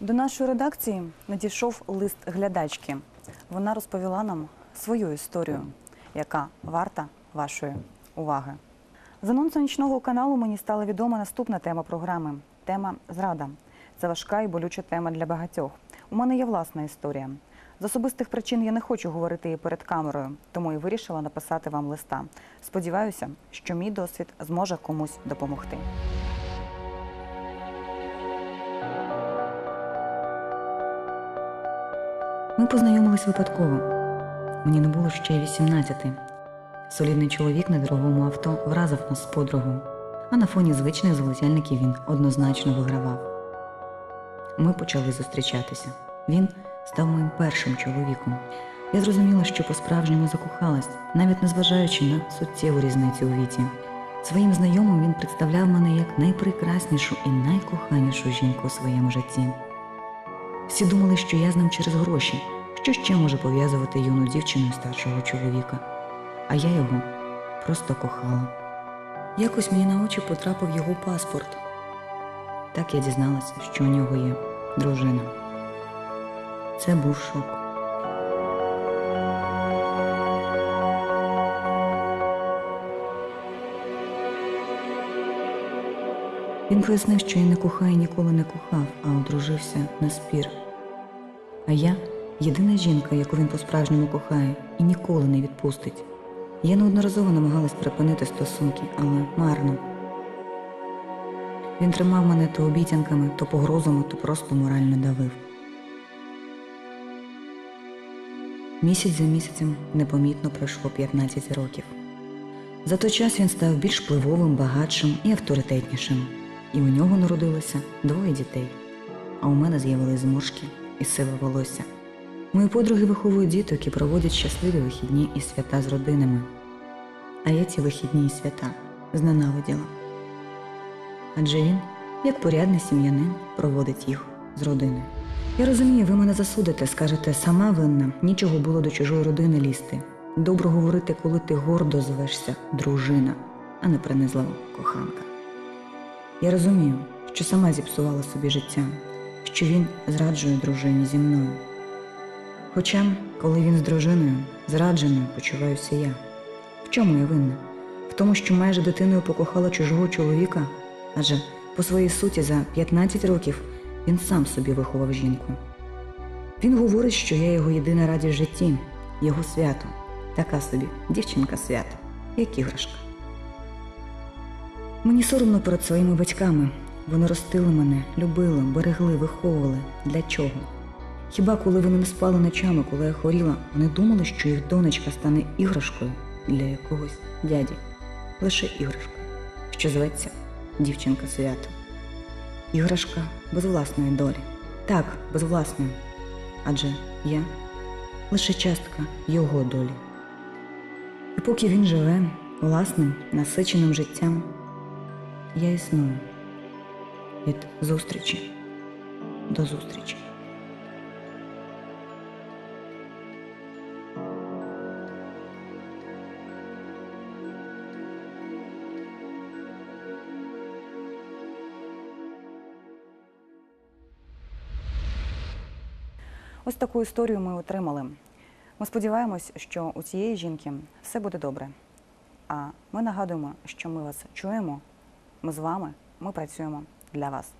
До нашої редакції надійшов лист глядачки. Вона розповіла нам свою історію, яка варта вашої уваги. З анонсу нічного каналу мені стала відома наступна тема програми тема зрада. Це важка і болюча тема для багатьох. У мене є власна історія. З особистих причин я не хочу говорити її перед камерою, тому і вирішила написати вам листа. Сподіваюся, що мій досвід зможе комусь допомогти. Ми познайомились випадково. Мені не було ще й 18. Солідний чоловік на дорогому авто вразив нас з подругою, а на фоні звичних залицяльників він однозначно вигравав. Ми почали зустрічатися. Він став моїм першим чоловіком. Я зрозуміла, що по-справжньому закохалась, навіть незважаючи на суттєву різницю у віці. Своїм знайомим він представляв мене як найпрекраснішу і найкоханішу жінку у своєму житті. Всі думали, що я з ним через гроші, що ще може пов'язувати юну дівчину і старшого чоловіка. А я його просто кохала. Якось мені на очі потрапив його паспорт. Так я дізналася, що у нього є дружина. Це був шок. Він пояснив, що я не кохаю ніколи не кохав, а одружився на спір. А я єдина жінка, яку він по-справжньому кохає і ніколи не відпустить. Я неодноразово намагалась припинити стосунки, але марно. Він тримав мене то обіцянками, то погрозами, то просто морально давив. Місяць за місяцем непомітно пройшло 15 років. За той час він став більш впливовим, багатшим і авторитетнішим. І у нього народилося двоє дітей. А у мене з'явились зморшки і сиве волосся. Мої подруги виховують діток і проводять щасливі вихідні і свята з родинами. А я ці вихідні і свята зненавиділа. Адже він, як порядний сім'янин, проводить їх з родиною. Я розумію, ви мене засудите, скажете, сама винна, нічого було до чужої родини лізти. Добре говорити, коли ти гордо звешся дружина, а не принизлива коханка. Я розумію, що сама зіпсувала собі життя, що він зраджує дружині зі мною. Хоча, коли він з дружиною, зрадженою почуваюся я. В чому я винна? В тому, що майже дитиною покохала чужого чоловіка, адже по своїй суті за 15 років він сам собі виховав жінку. Він говорить, що я його єдина радість в житті, його свято, така собі дівчинка свято, як іграшка. Мені соромно перед своїми батьками. Вони ростили мене, любили, берегли, виховували. Для чого? Хіба коли вони не спали ночами, коли я хворіла, вони думали, що їх донечка стане іграшкою для якогось дяді. Лише іграшка, що зветься дівчинка свято. Іграшка без власної долі. Так, без власної. Адже я лише частка його долі. І поки він живе власним, насиченим життям, я існую від зустрічі до зустрічі. Ось таку історію ми отримали. Ми сподіваємось, що у цієї жінки все буде добре. А ми нагадуємо, що ми вас чуємо, ми з вами, ми працюємо для вас.